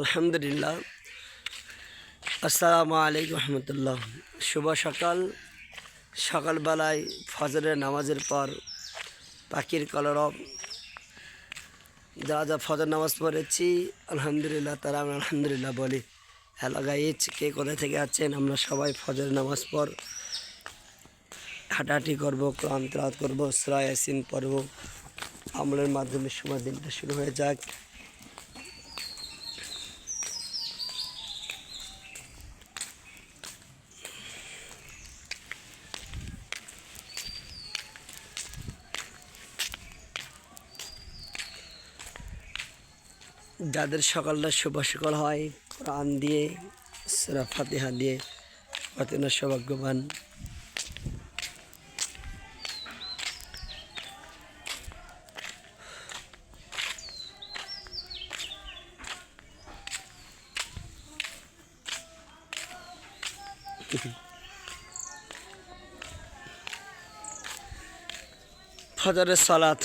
আলহামদুলিল্লাহ। আসসালামু আলাইকুম রহমতুল্লাহ। শুভ সকাল। সকালবেলায় ফজরের নামাজের পর পাখির কলরব। যা যা ফজর নামাজ পড়েছি, আলহামদুলিল্লাহ, তারা আমি আলহামদুলিল্লাহ বলি। হ্যালো গাইজ কে কোথা থেকে আছেন? আমরা সবাই ফজর নামাজ পর হাঁটাহাঁটি করব তেলাওয়াত করব, সুরা ইয়াসিন পড়ব। আমলের মাধ্যমে সময় দিনটা শুরু হয়ে যাক। যাদের সকালটা শুভ সকাল হয় কোরআন দিয়ে সুরা ফাতিহা দিয়ে অত্যন্ত সৌভাগ্যবান। ফজরের সালাত